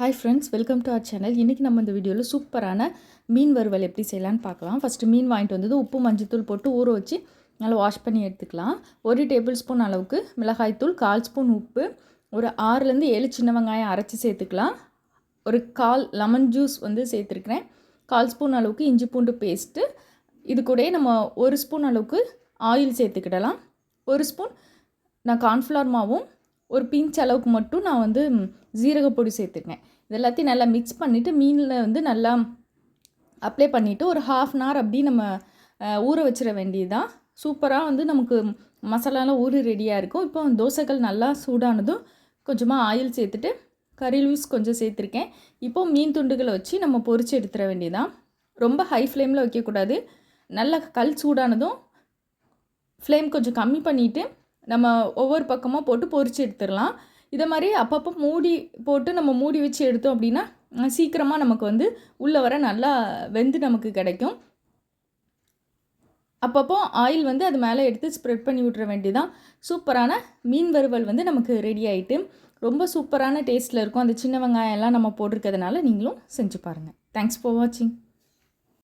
Hi friends welcome to our channel இன்றைக்கி நம்ம இந்த வீடியோவில் சூப்பரான மீன் வறுவல் எப்படி செய்யலான்னு பார்க்கலாம். ஃபஸ்ட்டு மீன் வாங்கிட்டு வந்தது உப்பு மஞ்சத்தூள் போட்டு ஊற வச்சு நல்லா வாஷ் பண்ணி எடுத்துக்கலாம். ஒரு டேபிள் ஸ்பூன் அளவுக்கு மிளகாய்த்தூள் கால் ஸ்பூன் உப்பு ஒரு ஆறுலேருந்து ஏழு சின்ன வெங்காயம் அரைச்சி சேர்த்துக்கலாம். ஒரு கால் லெமன் ஜூஸ் வந்து சேர்த்துருக்குறேன். கால் ஸ்பூன் அளவுக்கு இஞ்சி பூண்டு பேஸ்ட்டு இது கூடயே நம்ம ஒரு ஸ்பூன் அளவுக்கு ஆயில் சேர்த்துக்கிடலாம். ஒரு ஸ்பூன் நான் கார்ன்ஃப்ளவர் மாவும் ஒரு பிஞ்ச் அளவுக்கு மட்டும் நான் வந்து ஜீரகப்பொடி சேர்த்துருக்கேன். இது எல்லாத்தையும் நல்லா மிக்ஸ் பண்ணிவிட்டு மீனில் வந்து நல்லா அப்ளை பண்ணிவிட்டு ஒரு ஹாஃப் அன் ஹவர் அப்படி நம்ம ஊற வச்சிட வேண்டியதுதான். சூப்பராக வந்து நமக்கு மசாலாலாம் ஊறி ரெடியாக இருக்கும். இப்போ தோசைகள் நல்லா சூடானதும் கொஞ்சமாக ஆயில் சேர்த்துட்டு கறி லூஸ் கொஞ்சம் சேர்த்துருக்கேன். இப்போ மீன் துண்டுகளை வச்சு நம்ம பொரிச்சு எடுத்துட வேண்டியதான் ரொம்ப ஹை ஃப்ளேமில் வைக்கக்கூடாது. நல்லா கல் சூடானதும் ஃப்ளேம் கொஞ்சம் கம்மி பண்ணிவிட்டு நம்ம ஒவ்வொரு பக்கமாக போட்டு பொறிச்சு எடுத்துடலாம். இதை மாதிரி அப்பப்போ மூடி போட்டு நம்ம மூடி வச்சு எடுத்தோம் அப்படின்னா சீக்கிரமாக நமக்கு வந்து உள்ளே வர நல்லா வெந்து நமக்கு கிடைக்கும். அப்பப்போ ஆயில் வந்து அது மேலே எடுத்து ஸ்ப்ரெட் பண்ணி விட்டுற வேண்டியதான் சூப்பரான மீன் வறுவல் வந்து நமக்கு ரெடி ஆகிட்டு ரொம்ப சூப்பரான டேஸ்ட்டில் இருக்கும். அந்த சின்ன வெங்காயம் எல்லாம் நம்ம போட்டிருக்கிறதுனால நீங்களும் செஞ்சு பாருங்கள் தேங்க்ஸ் ஃபார் வாட்சிங்